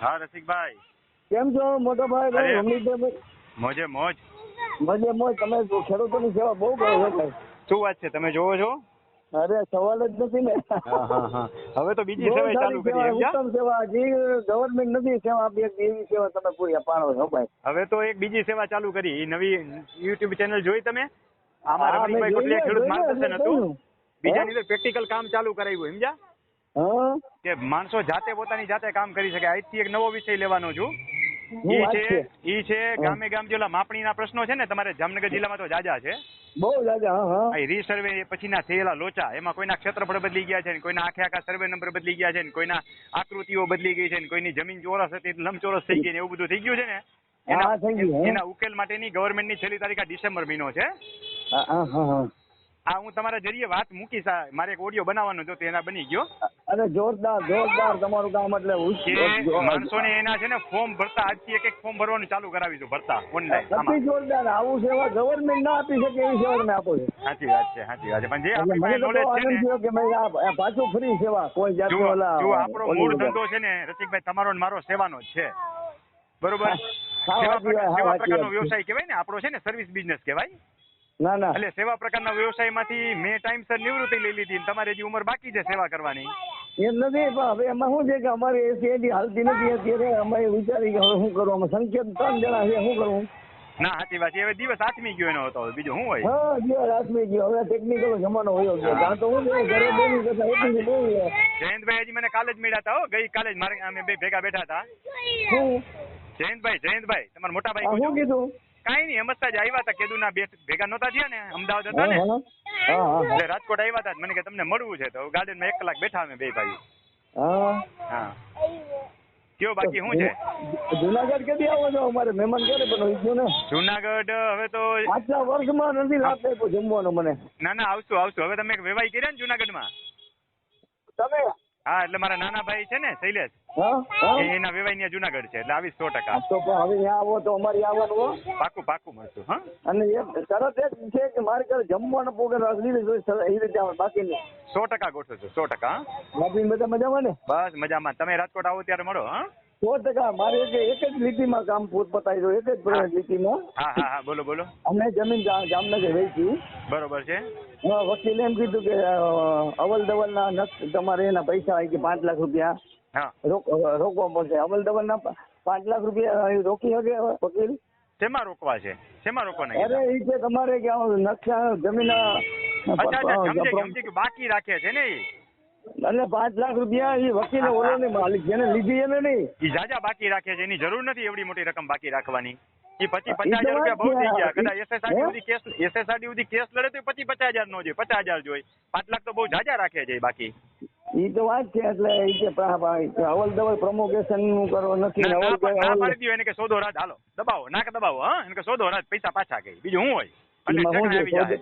હા રસિકભાઈ. કેમ છો મોટો ભાઈ અરે. રમણીકભાઈ મોજે મોજ. મોજે મોજ. તમે ખેડૂતોની સેવા બહુ કરો છો ભાઈ શું વાત છે? તમે જોવો છો? અરે સવાલ જ નથી ને. હવે તો બીજી સેવા ચાલુ કરી ઉત્તમ સેવા. જે ગવર્મેન્ટ નથી સેવા આપી એવી સેવા તમે પૂરી પાડો છો ભાઈ. હવે તો એક બીજી સેવા ચાલુ કરી. એ નવી યુટ્યુબ ચેનલ જોઈ તમે? આમાં જોઈએ, કોટલિયા ખેડૂત માર્ગદર્શન હતું. બીજાની તો પ્રેક્ટિકલ કામ ચાલુ કરાવ્યું સમજ્યા? કે માણસો જાતે પોતાની જાતે કામ કરી શકે. આજથી એક નવો વિષય લેવાનો છું. ઈ છે ઈ છે ગામે ગામ જેલા માપણીના પ્રશ્નો છે ને તમારે જામનગર જિલ્લામાં તો જાજા છે. બહુ જાજા હા હા. રીસર્વે પછીના થયેલા લોચા એમાં કોઈના ક્ષેત્રફળ બદલી ગયા છે ને કોઈના આખે આખા સર્વે નંબર બદલી ગયા છે ને કોઈના આકૃતિઓ બદલી ગઈ છે ને કોઈની જમીન ચોરસ હતી લંબચોરસ થઈ ગઈ ને એવું બધું થઈ ગયું છે ને? એના ઉકેલ માટેની ગવર્મેન્ટની છેલ્લી તારીખ આ ડિસેમ્બર મહિનો છે. આ હું તમારા જરીએ વાત મૂકી સા મારે એક ઓડિયો બનાવવાનો હતો તેના બની ગયો. અરે જોરદાર જોરદાર તમારું કામ એટલે કે માણસોને એના છે ને ફોર્મ ભરતા આજથી એક એક ફોર્મ ભરવાનું ચાલુ કરાવીશું ભરતા ઓનલાઈન જોરદાર આવું સેવા ગવર્મેન્ટ ના આપી શકે એવી સેવા તમે આપો છો. સાચી વાત છે સાચી વાત છે. પણ જે આપણી પાસે નોલેજ છે ને કે ભાઈ આ આ પાછું ફ્રી સેવા કોઈ જાત ઓલા આપણો મૂળ ધંધો છે ને રસિકભાઈ તમારો ને મારો સેવાનો જ છે. બરોબર? હા, હા, સેવા હા, પ્રકારનો વ્યવસાય કહેવાય ને આપણો છે ને સર્વિસ બિઝનેસ કહેવાય. ના ના. એટલે સેવા પ્રકારના વ્યવસાયમાંથી મેં ટાઈમસર નિવૃત્તિ લઈ લીધી તમારે હજી ઉંમર બાકી છે સેવા કરવાની. એમ નથી પણ હવે એમાં શું છે કે અમારે એ એડી હાલતી નથી અત્યારે અમે વિચારી કે હવે શું કરવું અમે સંખ્યા ત્રણ જણા છે શું કરવું ના સાચી વાત છે. હવે દિવસ આથમી ગયો એનો હતો. બીજું શું હોય? હા દિવસ આઠમી ગયો. હવે ટેકનિકલ જમાનો હોય ગયો. કારણ તો હું ઘરે બેસી કરતા એટલી બહુ જયંતભાઈ હજી મને કાલે જ મળ્યા હતા હો. ગઈ કાલે જ મારે અમે બે ભેગા બેઠા હતા. જયંતભાઈ જયંતભાઈ તમારા મોટા ભાઈ શું કીધું? કાંઈ નહીં હમણાં જ આવ્યા હતા. કેદુના બે ભેગા નહોતા થયા ને અમદાવાદ હતા ને. એટલે રાજકોટ આવ્યા હતા મને કે તમને મળવું છે તો ગાર્ડનમાં એક કલાક બેઠા અમે બે ભાઈ હા. કયો બાકી શું છે? જુનાગઢ કેદી આવો છો? અમારે મહેમાન ક્યારે બનાવીશું ને? જુનાગઢ હવે તો આટલા વર્ષમાં નથી લાભ આપ્યો જમવાનો મને. ના ના આવશું આવશું. હવે તમે એક વેવાઈ કર્યા ને જુનાગઢમાં? તમે? હા એટલે મારા નાના ભાઈ છે ને શૈલેષ. એ એના વેવાય ત્યાં જુનાગઢ છે એટલે આવી સો ટકા. તો પણ હવે અહીંયા આવો તો અમારી આવવાનું પાકું પાકું મળશું હા? અને એ તરત એક છે કે મારે ઘરે જમવાનો પ્રોગ્રામ લીધે જોઈ એ રીતે આવે બાકી નહીં સો ટકા ગોઠવો છો સો ટકા બાકી બધા મજામાં ને? બસ મજામાં. તમે રાજકોટ આવો ત્યારે મળો હા? સો ટકા. મારે એક એક જ લીટીમાં કામ પૂર પતાવી દો એક જ લીટીમાં. હા હા હા બોલો બોલો. અમે જમીન જામનગર વેચી બરોબર છે. હા, વકીલે એમ કીધું કે અવલ દવલના ના તમારે એના પૈસા આવી કે પાંચ લાખ રૂપિયા. રોકવા પડશે. અમલ દમન ના પાંચ લાખ રૂપિયા રોકી શકે વકીલ? શેમાં રોકવા છે? શેમાં રોકવાના અરે એ છે તમારે કે નકશા જમીન બાકી રાખે છે ને એટલે પાંચ લાખ રૂપિયા એ વકીલે ઓલો ને માલિક જેને લીધી એને નહીં. એ જાજા બાકી રાખે છે એની જરૂર નથી એવડી મોટી રકમ બાકી રાખવાની. ઈ પચીસ પચાસ હજાર રૂપિયા બહુ થઈ ગયા. કદાચ એસએસઆરડી સુધી કેસ એસએસઆરડી સુધી કેસ લડે તો પચીસ પચાસ હજાર નો જોઈએ પચાસ હજાર જોઈએ પાંચ લાખ તો બહુ જાજા રાખે છે બાકી. ઈ તો વાત છે એટલે ઈ કે અવલ દવલ પ્રમોકેશનનું કરો નથી અવલ પાડી દો એને કે સોદો રાજ હાલો દબાવો નાક દબાવો હા એને કે સોદો રાજ પૈસા પાછા ગઈ બીજું શું હોય? અને આવી જાય.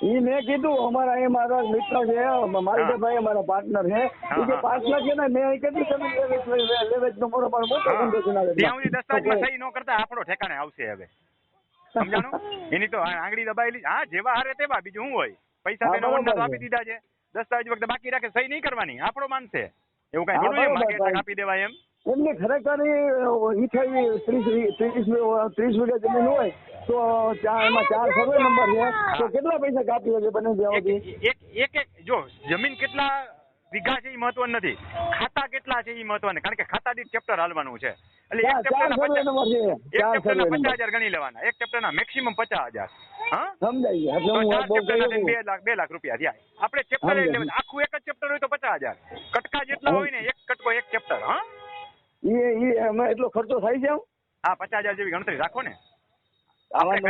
ઈ મેં કીધું અમારા અહીં મારા મિત્ર છે માલદેભાઈ અમારા પાર્ટનર છે. એ હા. પાંચ લાખ છે ને મેં કેટલી જમીન લેવેચ લેવેજ નો મોટો પણ મોટો. ધંધો જુનાગઢમાં. ત્યાં સુધી દસ્તાવેજમાં સહી ન કરતા આપણો ઠેકાણે આવશે હવે. સમજાણું? એની તો આંગળી દબાયેલી હા જેવા હારે તેવા બીજું શું હોય? પૈસા તેનો તો આપી દીધા છે. દસ્તાવેજ વખતે બાકી રાખે સહી નહીં કરવાની. આપણો માનશે એવું કઈ થોડું એમ બાકી ભાઈ. કાપી દેવાય એમ. એમને ખરેખર ઈ ઈ ત્રીસ ત્રીસ ત્રીસ વીઘા જમીન હોય તો ચાર એમાં ચાર સર્વે નંબર છે. તો કેટલા પૈસા કાપી હશે બને ત્યાં એક એક જો જમીન કેટલા વીઘા છે એ મહત્વ નથી. ખાતા કેટલા છે એ મહત્વ કારણ કે ખાતા દીઠ ચેપ્ટર હાલવાનું છે. એટલે એક ચેપ્ટરના પચાસ હજાર ગણી લેવાના. એક ચેપ્ટરના મેક્સિમમ પચાસ હજાર. બે લાખ બે લાખ રૂપિયા થયા. આપણે ચેપ્ટર આખું એક જ ચેપ્ટર હોય તો પચાસ હજાર. કટકા જેટલા હોય ને એક કટકો એક ચેપ્ટર હા? ઈ એમાં એટલો ખર્ચો થાય છે હા પચાસ હજાર જેવી ગણતરી રાખો ને. આપણે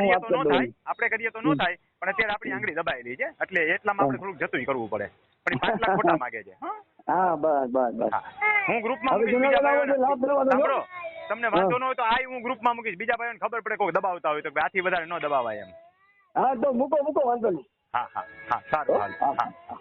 કરીએ તો ન થાય પણ અત્યારે આપણી આંગળી દબાયેલી છે એટલે એટલામાં આપણે થોડુંક જતું કરવું પડે. પણ પાંચ લાખ ખોટા માગે છે હા. બસ બસ બસ. હું. ગ્રુપમાં સાંભળો તમને વાંધો ન હોય તો આ હું ગ્રુપમાં મૂકીશ બીજા ભાઈઓને ખબર પડે કોઈ દબાવતા હોય તો આથી વધારે ન દબાવાય એમ. હા તો મૂકો મૂકો વાંધો નહીં. હા હા હા સારું હાલ હા.